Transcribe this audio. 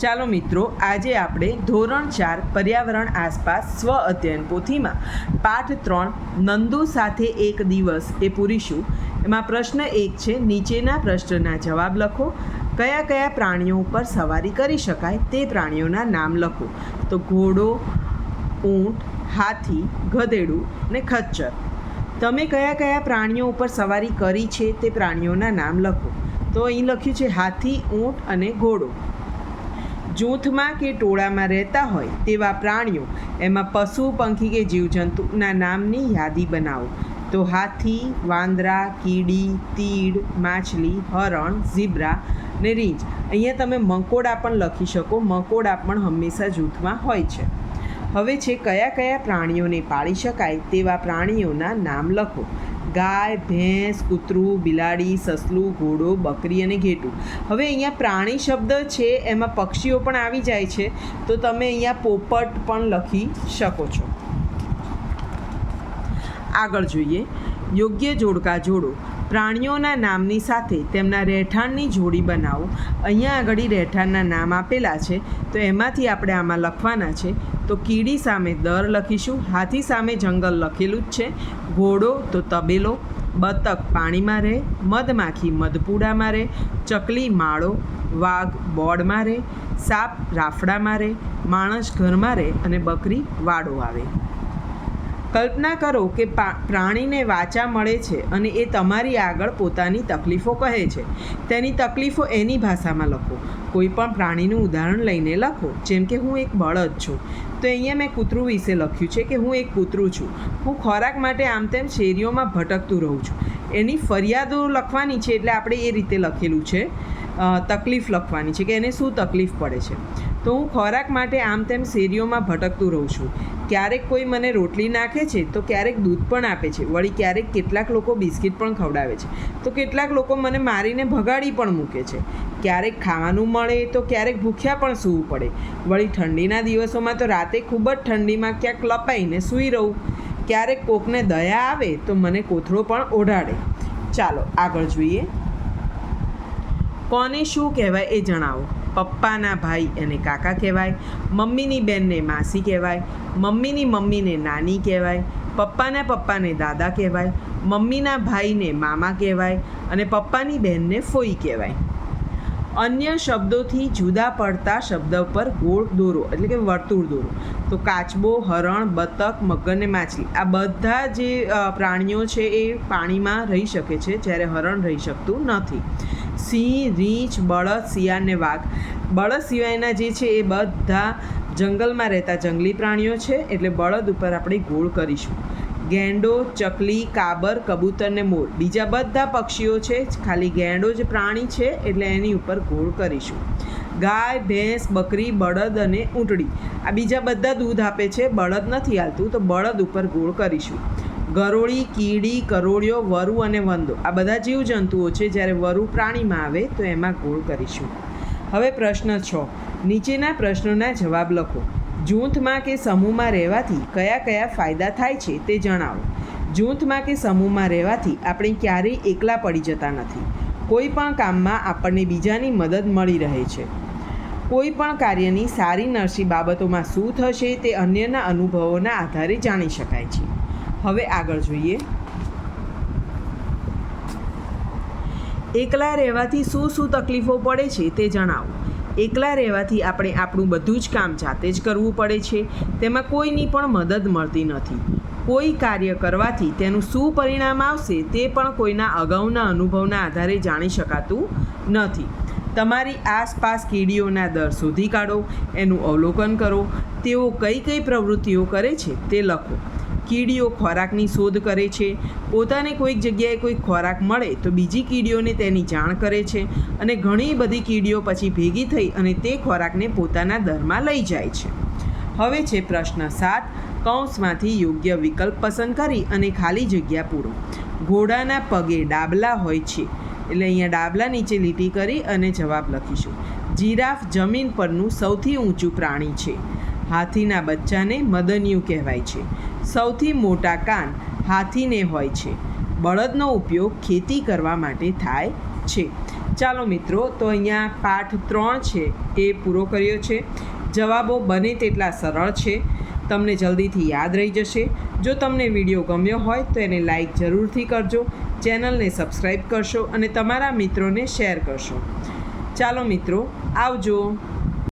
ચાલો મિત્રો, આજે આપણે ધોરણ ચાર, પર્યાવરણ આસપાસ સ્વ અધ્યયન પોથીમાં પાઠ ત્રણ, નંદુ સાથે એક દિવસ એ પૂરીશું. એમાં પ્રશ્ન એક છે, નીચેના પ્રશ્નના જવાબ લખો. કયા કયા પ્રાણીઓ ઉપર સવારી કરી શકાય તે પ્રાણીઓના નામ લખો. તો ઘોડો, ઊંટ, હાથી, ગધેડું ને ખચ્ચર. તમે કયા કયા પ્રાણીઓ ઉપર સવારી કરી છે તે પ્રાણીઓના નામ લખો. તો અહીં લખ્યું છે, હાથી, ઊંટ અને ઘોડો. જૂથમાં કે ટોળામાં રહેતા હોય તેવા પ્રાણીઓ એમાં પશુ, પંખી કે જીવજંતુના નામની યાદી બનાવો. તો હાથી, વાંદરા, કીડી, તીડ, માછલી, હરણ, ઝીબ્રા ને રીંછ. અહીંયા તમે મકોડા પણ લખી શકો. મકોડા પણ હંમેશા જૂથમાં હોય છે. હવે છે કયા કયા પ્રાણીઓને પાળી શકાય તેવા પ્રાણીઓના નામ લખો. ગાય, ભેંસ, કૂતરું, બિલાડી, સસલું, ઘોડો, બકરી અને ઘેટું. હવે અહીંયા પ્રાણી શબ્દ છે, એમાં પક્ષીઓ પણ આવી જાય છે. તો તમે અહીંયા પોપટ પણ લખી શકો છો. આગળ જોઈએ. યોગ્ય જોડકા જોડો. પ્રાણીઓના નામની સાથે તેમના રહેઠાણની જોડી બનાવો. અહીંયા આગળ રહેઠાણના નામ આપેલા છે. તો એમાંથી આપણે આમાં લખવાના છે. તો કીડી સામે દર લખીશું, હાથી સામે જંગલ લખેલું જ છે. ઘોડો તો તબેલો, બતક પાણીમાં રહે, મધમાખી મધપૂડામાં રહે, ચકલી માળો, વાઘ બોર્ડમાં રહે, સાપ રાફડામાં રહે, માણસ ઘરમાં રહે અને બકરી વાડો આવે. કલ્પના કરો કે પ્રાણીને વાચા મળે છે અને એ તમારી આગળ પોતાની તકલીફો કહે છે. તેની તકલીફો એની ભાષામાં લખો. કોઈ પણ પ્રાણીનું ઉદાહરણ લઈને લખો, જેમ કે હું એક બળદ છું. તો અહીંયા મેં કૂતરું વિશે લખ્યું છે કે હું એક કૂતરું છું. હું ખોરાક માટે આમ તેમ શેરીઓમાં ભટકતું રહું છું. એની ફરિયાદો લખવાની છે એટલે આપણે એ રીતે લખેલું છે. તકલીફ લખવાની છે કે એને શું તકલીફ પડે છે. તો હું ખોરાક માટે આમ તેમ શેરીઓમાં ભટકતું રહું છું. ક્યારેક કોઈ મને રોટલી નાખે છે, તો ક્યારેક દૂધ પણ આપે છે. વળી ક્યારેક કેટલાક લોકો બિસ્કિટ પણ ખવડાવે છે. તો કેટલાક લોકો મને મારીને ભગાડી પણ મૂકે છે. ક્યારેક ખાવાનું મળે, તો ક્યારેક ભૂખ્યા પણ સૂવું પડે. વળી ઠંડીના દિવસોમાં તો રાતે ખૂબ જ ઠંડીમાં ક્યાંક લપાઈને સૂઈ રહું. ક્યારેક કોકને દયા આવે, તો મને કોથળો પણ ઓઢાડે. ચાલો, આગળ જોઈએ. કોને શું કહેવાય એ જણાવો. પપ્પાના ભાઈ એને કાકા કહેવાય, મમ્મીની બેનને માસી કહેવાય, મમ્મીની મમ્મીને નાની કહેવાય, પપ્પાના પપ્પાને દાદા કહેવાય, મમ્મીના ભાઈને મામા કહેવાય અને પપ્પાની બહેનને ફોઈ કહેવાય. અન્ય શબ્દોથી જુદા પડતા શબ્દ પર ગોળ દોરો, એટલે કે વર્તુળ દોરો. તો કાચબો, હરણ, બતક, મગર ને માછલી, આ બધા જે પ્રાણીઓ છે એ પાણીમાં રહી શકે છે, જ્યારે હરણ રહી શકતું નથી. સિંહ, રીંછ, બળદ, શિયાળ ને વાઘ. બળદ સિવાયના જે છે એ બધા જંગલમાં રહેતા જંગલી પ્રાણીઓ છે, એટલે બળદ ઉપર આપણે ગોળ કરીશું. ગેંડો, ચકલી, કાબર, કબૂતર ને મોર. બીજા બધા પક્ષીઓ છે, ખાલી ગેંડો જ પ્રાણી છે, એટલે એની ઉપર ગોળ કરીશું. ગાય, ભેંસ, બકરી, બળદ અને ઊંટડી. આ બીજા બધા દૂધ આપે છે, બળદ નથી હાલતું, તો બળદ ઉપર ગોળ કરીશું. ગરોળી, કીડી, કરોળિયો, વરુ અને વંદો. આ બધા જીવજંતુઓ છે, જ્યારે વરુ પ્રાણીમાં આવે, તો એમાં ગોળ કરીશું. હવે પ્રશ્ન છ. નીચેના પ્રશ્નોના જવાબ લખો. જૂથમાં કે સમૂહમાં રહેવાથી કયા કયા ફાયદા થાય છે તે જણાવો. જૂથમાં કે સમૂહમાં રહેવાથી આપણે ક્યારેય એકલા પડી જતા નથી. કોઈ પણ કામમાં આપણને બીજાની મદદ મળી રહે છે. કોઈ પણ કાર્યની સારી નરસી બાબતોમાં શું થશે તે અન્યના અનુભવોના આધારે જાણી શકાય છે. હવે આગળ જોઈએ. એકલા રહેવાથી શું શું તકલીફો પડે છે તે જણાવો. એકલા રહેવાથી આપણે આપણું બધું જ કામ જાતે જ કરવું પડે છે. તેમાં કોઈની પણ મદદ મળતી નથી. કોઈ કાર્ય કરવાથી તેનું શું પરિણામ આવશે તે પણ કોઈના અગાઉના અનુભવના આધારે જાણી શકાતું નથી. તમારી આસપાસ કીડીઓના દર શોધી કાઢો, એનું અવલોકન કરો, તેઓ કઈ કઈ પ્રવૃત્તિઓ કરે છે તે લખો. કીડીઓ ખોરાકની શોધ કરે છે. પોતાને કોઈક જગ્યાએ કોઈ ખોરાક મળે તો બીજી કીડીઓને તેની જાણ કરે છે અને ઘણી બધી કીડીઓ પછી ભેગી થઈ અને તે ખોરાકને પોતાના દરમાં લઈ જાય છે. હવે છે પ્રશ્ન સાત. કૌંસમાંથી યોગ્ય વિકલ્પ પસંદ કરી અને ખાલી જગ્યા પૂરો. ઘોડાના પગે ડાબલા હોય છે. એટલે અહીંયા ડાબલા નીચે લીટી કરી અને જવાબ લખીશું. જીરાફ જમીન પરનું સૌથી ઊંચું પ્રાણી છે. હાથીના બચ્ચાને મદનિયું કહેવાય છે. સૌથી મોટા કાન હાથીને હોય છે. બળદનો ઉપયોગ ખેતી કરવા માટે થાય છે. ચાલો મિત્રો, તો અહીંયા પાઠ ત્રણ છે એ પૂરો કર્યો છે. જવાબો બને તેટલા સરળ છે. તમને જલ્દીથી યાદ રહી જશે. જો તમને વીડિયો ગમ્યો હોય તો એને લાઈક જરૂરથી કરજો, ચેનલને સબસ્ક્રાઈબ કરશો અને તમારા મિત્રોને શેર કરશો. ચાલો મિત્રો, આવજો.